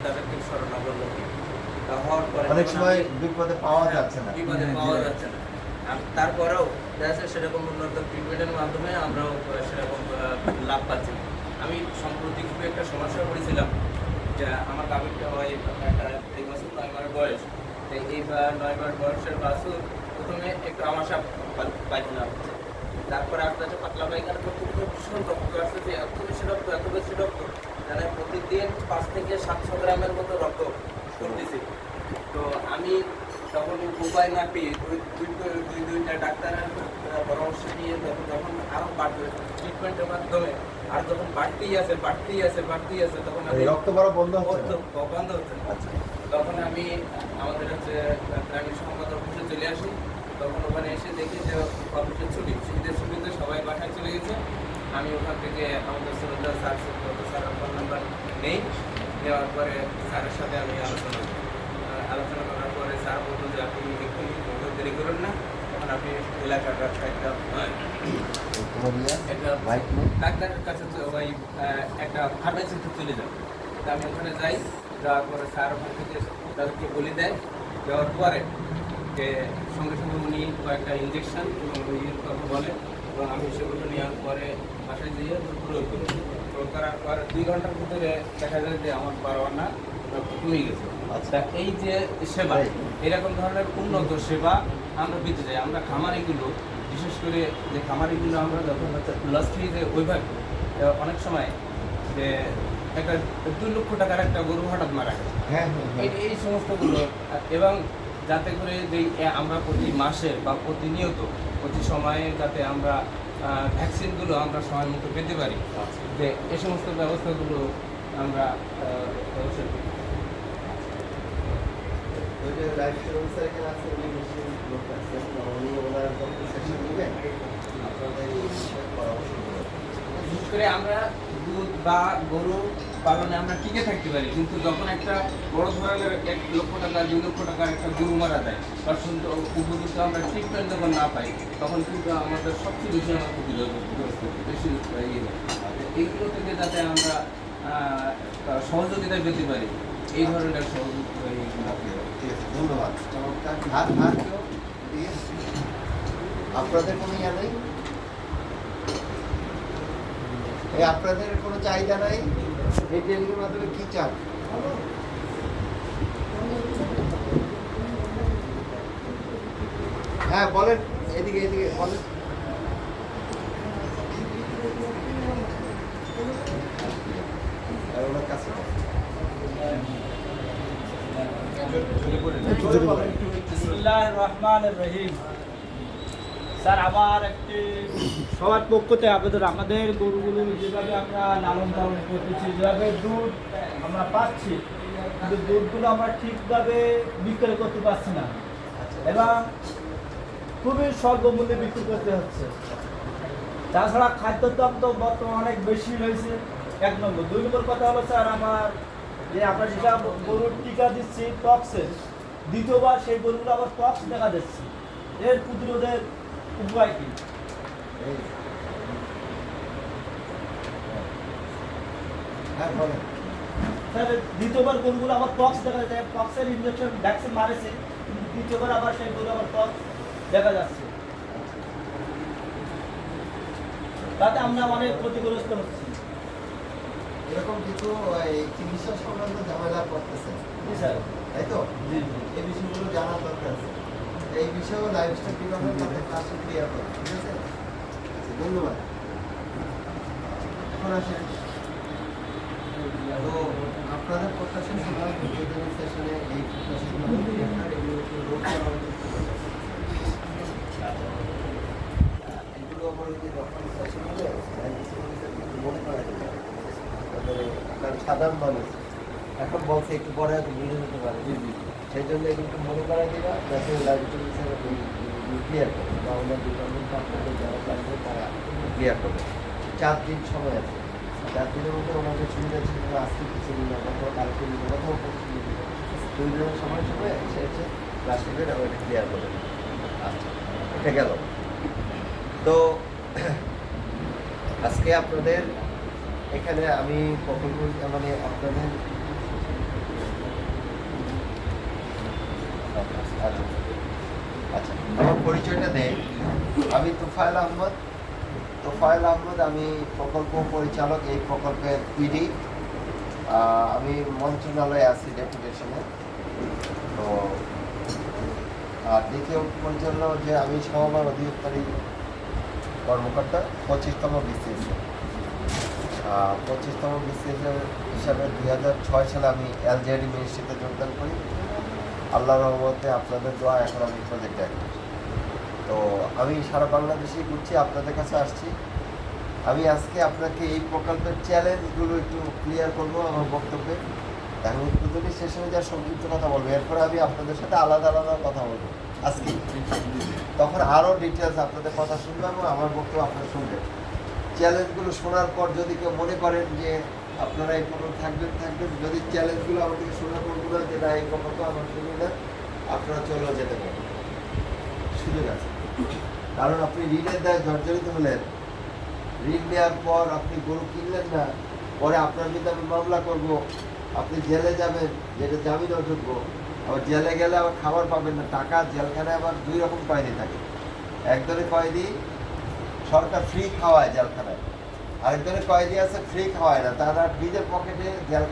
তাদেরকে হওয়ার পরে অনেক সময় বিপদে পাওয়া যাচ্ছে না। বিপদে পাওয়া যাচ্ছে না। আর তারপরেও দেখা সেরকম উন্নত ট্রিটমেন্টের মাধ্যমে আমরাও সেরকম লাভ পাচ্ছি। আমি সম্প্রতি খুবই একটা সমস্যা পড়েছিলাম যে আমার গাভীরটা হয় একটা এই বছর নয় মাস বয়স। তো এই নয় মাস বয়সের বাছুর প্রথমে একটু আমাশা পা- পায়খানা হচ্ছে। তারপরে আস্তে আস্তে পাতলা পায়খানা করতে করতে ভীষণ রক্ত আসতেছে এত বেশি রক্ত এত বেশি রক্ত মানে প্রতিদিন পাঁচ থেকে সাতশো গ্রামের মতো রক্ত করতেছি তো আমি তখন উপায় না পেয়ে দুই দুই- দুই দুইটা ডাক্তারের পরামর্শ নিয়ে যখন যখন আরও বাড়বে ট্রিটমেন্টের মাধ্যমে আর যখন বাড়তেই আছে বাড়তেই আছে বাড়তেই আছে তখন আমি রক্ত বড় বন্ধ হচ্ছে বন্ধ- হচ্ছে আচ্ছা। তখন আমি আমাদের হচ্ছে গ্রামীণ সংবাদ অফিসে চলে আসি। তখন ওখানে এসে দেখি যে অফিসের ছুটি ছুটিতে ছুটিতে সবাই বাসায় চলে গেছে। আমি ওখান থেকে আমাদের শ্রদ্ধা স্যার শ্রদ্ধা স্যারের ফোন নাম্বার নেই। নেওয়ার পরে স্যারের সাথে আমি আলোচনা। আলোচনা স্যার বলতো যে আপনি একটু দেরি করুন না। তখন আপনি এলাকার একটা একটা ডাক্তারের কাছে ওই একটা ফার্মেসিতে চলে তা আমি ওখানে যাই যাওয়ার পরে স্যার ওখান থেকে তাদেরকে বলে দেয়। দেওয়ার পরে যে সঙ্গে সঙ্গে উনি কয়েকটা ইঞ্জেকশন এবং ইয়ের কথা বলে। এবং আমি সেগুলো নেওয়ার পরে বাসায় যেয়ে প্রয়োগ করি প্রয়োগ করার পর দুই ঘণ্টার ভিতরে দেখা যায় যে আমার পারোয়ানা কমে গেছে। আচ্ছা এই যে সেবা এরকম ধরনের উন্নত সেবা আমরা পেতে চাই। আমরা খামারিগুলো বিশেষ করে যে খামারিগুলো আমরা যখন লস্ট হয়ে ওইভাবে অনেক সময় যে একটা দুই লক্ষ টাকার একটা গরু হঠাৎ মারা গেছে। হ্যাঁ হ্যাঁ, হ্যাঁ। এই সমস্তগুলো এবং যাতে করে যে আমরা প্রতি মাসে বা প্রতিনিয়ত প্রতি সময়ে যাতে আমরা ভ্যাকসিনগুলো আমরা সময় মতো পেতে পারি যে এই সমস্ত ব্যবস্থাগুলো আমরা আহ, অবশ্যই করি। ওই যে লাইফ আছে আমরা দুধ বা গরু পালনে আমরা টিকে থাকতে পারি কিন্তু যখন একটা বড় ধরনের এক লক্ষ টাকা দুই লক্ষ টাকার একটা গরু মারা যায় সঙ্গে উপযুক্ত আমরা ট্রিটমেন্ট যখন না পাই তখন কিন্তু আমাদের সবচেয়ে বেশি আমরা ক্ষতিগ্রস্ত বেশি ইয়ে এইগুলো থেকে যাতে আমরা সহযোগিতা পেতে পারি এই ধরনের ধন্যবাদ। চমৎকার। আর আর কেউ? আপনাদের কোনো ইয়া নেই? এই আপনাদের কোনো চাহিদা নাই? এই মাধ্যমে কি চান? হ্যাঁ বলেন। এদিকে এদিকে, বলেন। ওনার কাছে আমাদের গরুগুলো যেভাবে আমরা লালন পালন করতেছি, যেভাবে দুধ আমরা পাচ্ছি, কিন্তু দুধগুলো আমরা ঠিকভাবে বিক্রয় করতে পারছি না। এবং খুবই স্বল্পমূল্যে বিক্রি করতে হচ্ছে। তাছাড়া খাদ্যের দাম তো বর্তমানে অনেক বেশি হয়েছে এক নম্বর। দুই নম্বর কথা হলো, স্যার, আমার যে আমরা যেটা গরুর টিকা দিচ্ছি টক্সের দ্বিতীয়বার সেই গরুগুলো আবার টক্স দেখা দিচ্ছি। এর প্রতিরোধের উপায় কি? স্যার দ্বিতীয়বার গরুগুলো আবার টক্স দেখা যায় টক্সের ইঞ্জেকশন ভ্যাকসিন মারেছে দ্বিতীয়বার আবার সেই গরু আবার টক্স দেখা যাচ্ছে। তাতে আমরা অনেক ক্ষতিগ্রস্ত হচ্ছি। এরকম কিছু চিকিৎসা সংক্রান্ত ঝামেলা করতেছে। তাই তো? এই বিষয়গুলো জানার দরকার আছে। এই বিষয়েও লাইফস্টাইল মধ্যে কাছে ক্লিয়ার করে ঠিক আছে? আচ্ছা, ধন্যবাদ। এখন আসেন। তো আপনাদের প্রত্যাশা শোনার ভিডিও সেশনে এই প্রত্যাশাগুলো আপনার এগুলো একটু রোগ পরামর্শ করতে হবে। এগুলো আমার যে যখন সেশন হবে মনে করা যাবে তারপরে আপনার সাধারণ মানুষ। এখন বলছে একটু পরে হয়তো বুঝে যেতে পারে। সেই জন্য একটু মনে করা দিবা যাতে লাইব্রেরি হিসাবে ক্লিয়ার করে। বা ওনার ডিপার্টমেন্ট আপনাদের যারা লাগবে তারা ক্লিয়ার করবে। চার দিন সময় আছে। চার দিনের মধ্যে ওনাদের সুবিধা ছিল না আজকে কিছু দিন অথবা কালকে দিন অথবা পরশু দিন দুই দিনের সময় সময় সে এসে ক্লাস নেবেন এবং ক্লিয়ার করবেন আচ্ছা এটা গেল। তো আজকে আপনাদের এখানে আমি কখন মানে আপনাদের আচ্ছা আমার পরিচয়টা দেই আমি তুফাইল আহমদ। তোফায়েল আহমদ, আমি প্রকল্প পরিচালক, এই প্রকল্পের পিডি আমি মন্ত্রণালয়ে আছি ডেপুটেশনে। তো, আর দ্বিতীয় পরিচালনা যে আমি সমবায় অধিকারী কর্মকর্তা, পঁচিশতম বিসিএস। পঁচিশতম বিসিএস হিসাবে দুই হাজার ছয় সালে আমি এলজেডি মিনিস্ট্রিতে যোগদান করি। আল্লাহ রহমতে আপনাদের দোয়া এখন আমি প্রজেক্ট ডাইরেক্টর তো আমি সারা বাংলাদেশেই ঘুরছি, আপনাদের কাছে আসছি। আমি আজকে আপনাকে এই প্রকল্পের চ্যালেঞ্জগুলো একটু ক্লিয়ার করব আমার বক্তব্যে। এখন উদ্বোধনী সেশনে যা সংক্ষিপ্ত কথা বলব। এরপরে আমি আপনাদের সাথে আলাদা আলাদা কথা বলব। আজকে তখন আরও ডিটেলস আপনাদের কথা শুনব এবং আমার বক্তব্য আপনারা শুনবেন। চ্যালেঞ্জগুলো শোনার পর যদি কেউ মনে করেন যে আপনারা এই প্রকল্প থাকবেন থাকবেন, যদি চ্যালেঞ্জগুলো আমাদেরকে শোনার পর হয় যে না, এই প্রকল্প আমার শুনি না, আপনারা চলেও যেতে পারেন। সুযোগ আছে। কারণ আপনি ঋণের দায় জর্জরিত হলেন। ঋণ নেওয়ার পর আপনি গরু কিনলেন না, পরে আপনার বিরুদ্ধে আমি মামলা করব, আপনি জেলে যাবেন, যেটা জামিন অযোগ্য। আবার জেলে গেলে আবার খাবার পাবেন না, টাকা জেলখানায় আবার দুই রকম কয়েদি থাকে একজনের কয়েদি সরকার ফ্রি খাওয়ায় জেলখানায়। আরেকজনের কয়েদি আছে ফ্রি খাওয়ায় না। তারা নিজের পকেটে জেলখানা